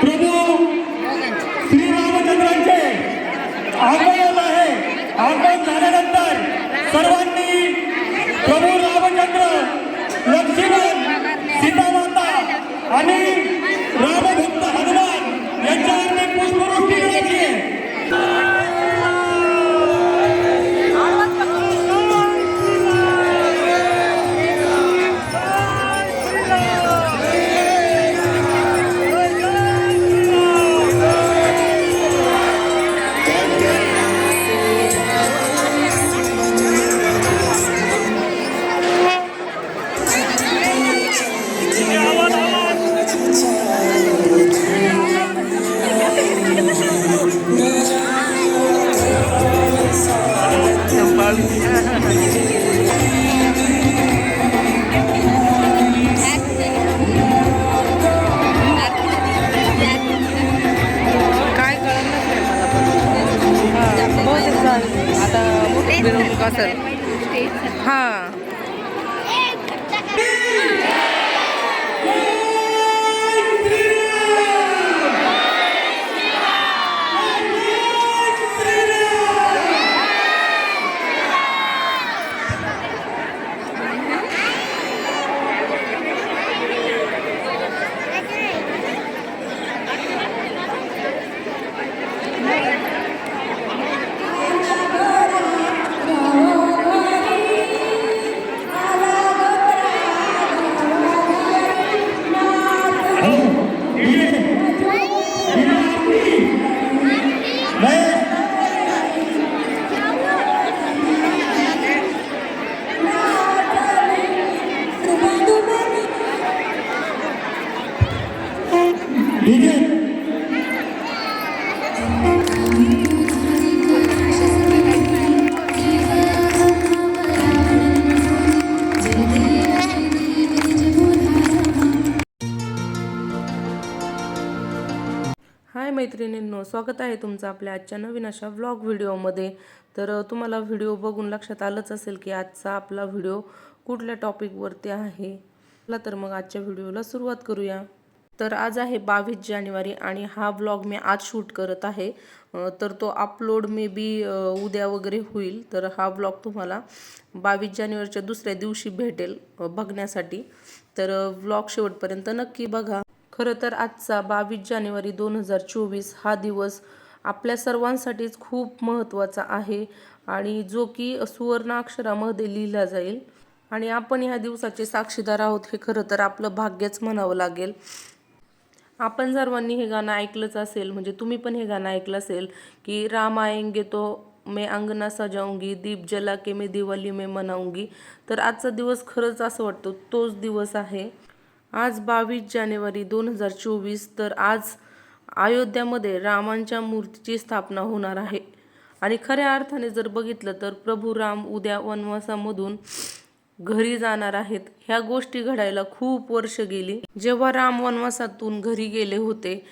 प्रभू श्रीरामचंद्रांचे आगमन आहे. आगमन झाल्यानंतर सर्वांनी प्रभू रामचंद्र लक्ष्मी हाय मैत्रिणींनो स्वागत आहे तुमचं आपल्या आजच्या नवीन अशा व्लॉग व्हिडिओमध्ये. तर तुम्हाला व्हिडिओ बघून लक्षात आलंच असेल की आजचा आपला व्हिडिओ कुठल्या टॉपिकवरती आहे? चला तर मग आजच्या व्हिडिओला सुरुवात करूया. तर आज आहे बावीस जानेवारी आणि हा व्लॉग मी आज शूट करत आहे. तर तो अपलोड मे बी उद्या वगैरे होईल. तर हा व्लॉग तुम्हाला बावीस जानेवारीच्या दुसऱ्या दिवशी भेटेल बघण्यासाठी. तर व्लॉग शेवटपर्यंत नक्की बघा. खरं तर आजचा बावीस जानेवारी दोन हजार चोवीस हा दिवस आपल्या सर्वांसाठीच खूप महत्त्वाचा आहे आणि जो की सुवर्ण अक्षरामध्ये लिहिला जाईल. आणि आपण ह्या दिवसाचे साक्षीदार आहोत हे खरं तर आपलं भाग्यच म्हणावं लागेल. आपण सर्वांनी हे गाणं ऐकलंच असेल म्हणजे तुम्ही पण हे गाणं ऐकलं असेल की राम आएंगे तो मैं अंगना सजाऊंगी दीप जला के मैं दिवाली में मनाऊंगी तर आजचा दिवस खरंच असं वाटतं तोच दिवस आहे. आज बावीस जानेवारी दोन हजार चोवीस तर आज अयोध्यामध्ये रामांच्या मूर्तीची स्थापना होणार आहे. आणि खऱ्या अर्थाने जर बघितलं तर प्रभू राम उद्या वनवासामधून घरी जाणार आहेत. ह्या गोष्टी घडायला खूप वर्ष गेली. जेव्हा राम वनवासातून घरी गेले होते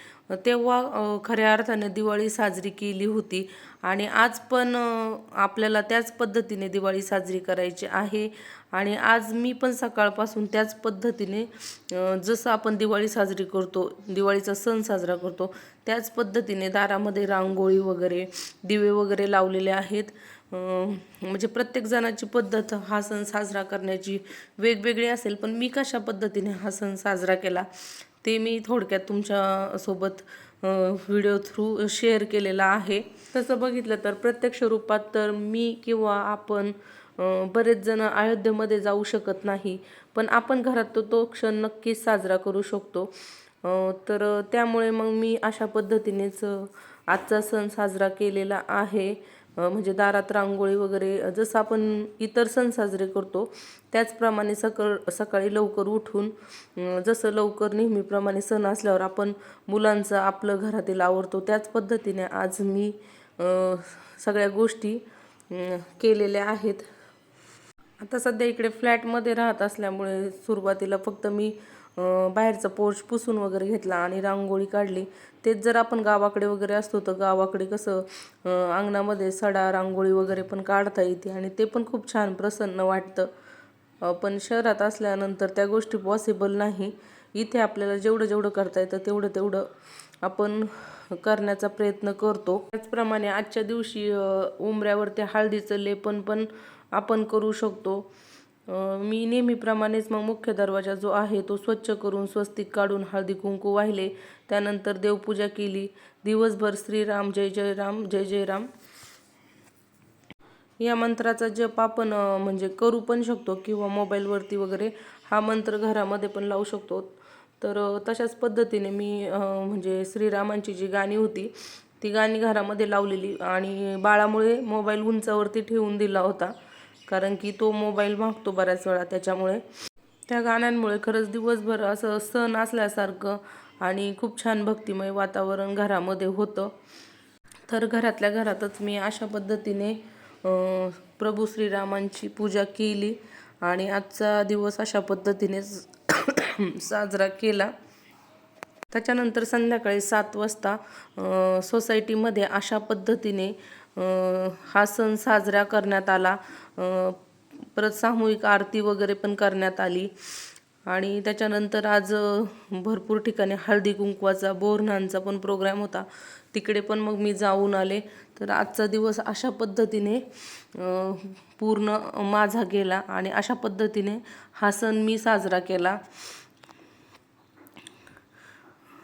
तेव्हा खऱ्या अर्थाने दिवाळी साजरी केली होती आणि आज पण आपल्याला त्याच पद्धतीने दिवाळी साजरी करायची आहे आणि आज मी पण सकाळपासून त्याच पद्धतीने जसं आपण दिवाळी साजरी करतो दिवाळीचा सण साजरा करतो त्याच पद्धतीने दारामध्ये रांगोळी वगैरे दिवे वगैरे लावलेले आहेत. म्हणजे प्रत्येक जणाची पद्धत हा सण साजरा करण्याची वेगवेगळी असेल पण मी कशा पद्धतीने हा सण साजरा केला ते मी थोडक्यात तुमच्यासोबत व्हिडिओ थ्रू शेअर केलेला आहे. तसं बघितलं तर प्रत्यक्ष रूपात तर मी किंवा आपण बरेच जण अयोध्येमध्ये जाऊ शकत नाही पण आपण घरात तो तो क्षण नक्कीच साजरा करू शकतो. तर त्यामुळे मग मी अशा पद्धतीनेच आजचा सण साजरा केलेला आहे. म्हणजे दारात रांगोळी वगैरे जसं आपण इतर सण साजरे करतो त्याचप्रमाणे सकाळ सकाळी लवकर उठून जसं लवकर नेहमीप्रमाणे सण असल्यावर आपण मुलांचं आपलं घरातील आवडतो त्याच पद्धतीने आज मी सगळ्या गोष्टी केलेल्या आहेत. आता सध्या इकडे फ्लॅटमध्ये राहत असल्यामुळे सुरुवातीला फक्त मी बाहेरचा पोर्च पुसून वगैरे घेतला आणि रांगोळी काढली. तेच जर आपण गावाकडे वगैरे असतो तर गावाकडे कसं अंगणामध्ये सडा रांगोळी वगैरे पण काढता येते आणि ते पण खूप छान प्रसन्न वाटतं. पण शहरात असल्यानंतर त्या गोष्टी पॉसिबल नाही. इथे आपल्याला जेवढं जेवढं करता येतं तेवढं तेवढं आपण करण्याचा प्रयत्न करतो. त्याचप्रमाणे आजच्या दिवशी उमऱ्यावरती उंबऱ्यावरती हळदीचं लेपन पण आपण करू शकतो. मी नेहमीप्रमाणेच मग मुख्य दरवाजा जो आहे तो स्वच्छ करून स्वस्तिक काढून हळदी कुंकू वाहिले. त्यानंतर देवपूजा केली. दिवसभर श्रीराम जय जय राम जय जय राम या मंत्राचा जप आपण म्हणजे करू पण शकतो किंवा मोबाईलवरती वगैरे हा मंत्र घरामध्ये पण लावू शकतो. तर तशाच पद्धतीने मी म्हणजे श्रीरामांची जी गाणी होती ती गाणी घरामध्ये लावलेली आणि बाळामुळे मोबाईल उंचावरती ठेवून दिला होता. कारण की तो मोबाईल मागतो बऱ्याच वेळा त्याच्यामुळे. त्या गाण्यांमुळे खरंच दिवसभर असं सण असल्यासारखं आणि खूप छान भक्तिमय वातावरण घरामध्ये होतं. तर घरातल्या घरातच मी अशा पद्धतीने प्रभू श्रीरामांची पूजा केली आणि आजचा दिवस अशा पद्धतीने साजरा केला. त्याच्यानंतर संध्याकाळी सात वाजता सोसायटीमध्ये अशा पद्धतीने हा सण साजरा करण्यात आला. परत सामूहिक आरती वगैरे पण करण्यात आली. आणि त्याच्यानंतर आज भरपूर ठिकाणी हळदी कुंकवाचा बोरणांचा पण प्रोग्राम होता. तिकडे पण मग मी जाऊन आले. तर आजचा दिवस अशा पद्धतीने पूर्ण माझा गेला आणि अशा पद्धतीने हा सण मी साजरा केला.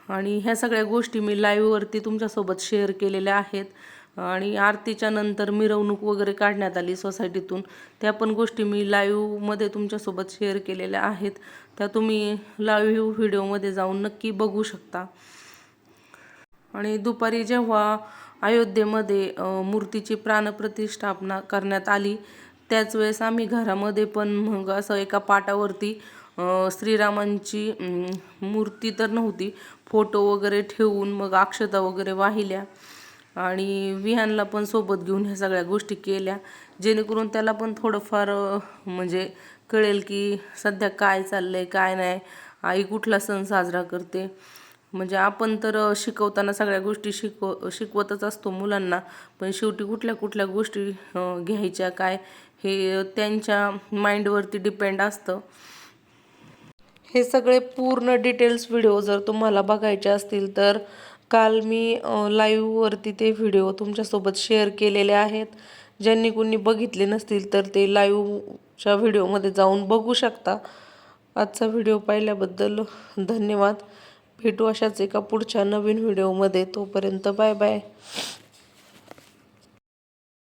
आणि ह्या सगळ्या गोष्टी मी लाईव्हवरती तुमच्यासोबत शेअर केलेल्या आहेत. आणि आरतीच्या नंतर मिरवणूक वगैरे काढण्यात आली सोसायटीतून. त्या पण गोष्टी मी लाईव्हमध्ये तुमच्यासोबत शेअर केलेल्या आहेत. त्या तुम्ही लाईव्ह व्हिडिओमध्ये जाऊन नक्की बघू शकता. आणि दुपारी जेव्हा अयोध्येमध्ये मूर्तीची प्राणप्रतिष्ठापना करण्यात आली त्याच वेळेस आम्ही घरामध्ये पण मग असं एका पाटावरती श्रीरामांची मूर्ती तर नव्हती फोटो वगैरे ठेवून मग अक्षता वगैरे वाहिल्या. आणि विहानला पण सोबत घेऊन ह्या सगळ्या गोष्टी केल्या. जेणेकरून त्याला पण थोडंफार म्हणजे कळेल की सध्या काय चाललं आहे काय नाही. आई कुठला सण साजरा करते? म्हणजे आपण तर शिकवताना सगळ्या गोष्टी शिकव शिकवतच असतो मुलांना. पण शेवटी कुठल्या कुठल्या गोष्टी घ्यायच्या काय हे त्यांच्या माइंडवरती डिपेंड असतं. हे सगळे पूर्ण डिटेल्स व्हिडिओ जर तुम्हाला बघायचे असतील तर काल मी लाईव्हवरती ते व्हिडिओ तुमच्यासोबत शेअर केलेले आहेत. ज्यांनी कोणी बघितले नसतील तर ते लाईव्हच्या व्हिडिओमध्ये जाऊन बघू शकता. आजचा व्हिडिओ पाहिल्याबद्दल धन्यवाद. भेटू अशाच एका पुढच्या नवीन व्हिडिओमध्ये तोपर्यंत बाय बाय